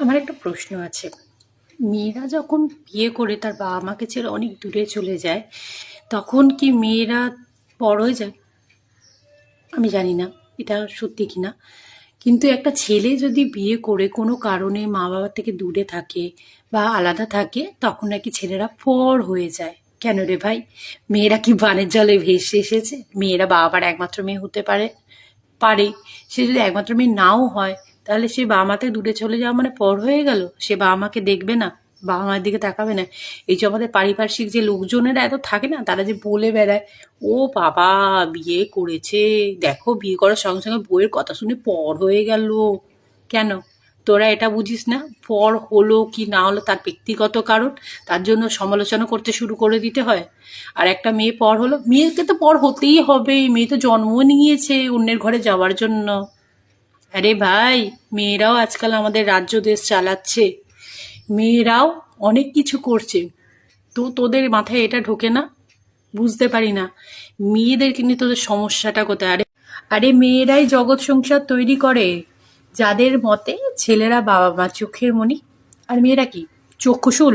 আমার একটা প্রশ্ন আছে। মেয়েরা যখন বিয়ে করে তার বাবা মাকে ছেড়ে অনেক দূরে চলে যায়, তখন কি মেয়েরা বড় হয়ে যায়? আমি জানি না, এটা সত্যি কি না? কিন্তু একটা ছেলে যদি বিয়ে করে কোনো কারণে মা বাবার থেকে দূরে থাকে বা আলাদা থাকে, তখন নাকি ছেলেরা পর হয়ে যায়। কেন রে ভাই? মেয়েরা কি বানের জলে ভেসে এসেছে? মেয়েরা বাবার একমাত্র মেয়ে হতে পারে পারে। সে যদি একমাত্র মেয়ে নাও হয় তাহলে সে বাবা মা থেকে দূরে চলে যাওয়া মানে পর হয়ে গেল? সে বাবা মাকে দেখবে না বাবা মায়ের দিকে তাকাবে না। এই যে আমাদের পারিপার্শ্বিক যে লোকজনেরা এত থাকে না, তারা যে বলে বেড়ায়, ও বাবা, বিয়ে করেছে। দেখো, বিয়ে করার সঙ্গে সঙ্গে বইয়ের কথা শুনে পর হয়ে গেল। কেন? তোরা এটা বুঝিস না? পর হলো কি না হলো তার ব্যক্তিগত কারণ, তার জন্য সমালোচনা করতে শুরু করে দিতে হয়। আর একটা মেয়ে পর হলো, মেয়েকে তো পর হতেই হবে। মেয়ে তো জন্ম নিয়েছে অন্যের ঘরে যাওয়ার জন্য। আরে ভাই, মেয়েরাও আজকাল আমাদের রাজ্য দেশ চালাচ্ছে। মেয়েরাও অনেক কিছু করছে। তো তোদের মাথায় এটা ঢোকে না? বুঝতে পারি না। মেয়েদেরকে নিয়ে তোদের সমস্যাটা কোথায়? আরে আরে মেয়েরাই জগৎ সংসার তৈরি করে। যাদের মতে ছেলেরা বাবা মা চোখের মনি আর মেয়েরা কি? চক্ষুশুল?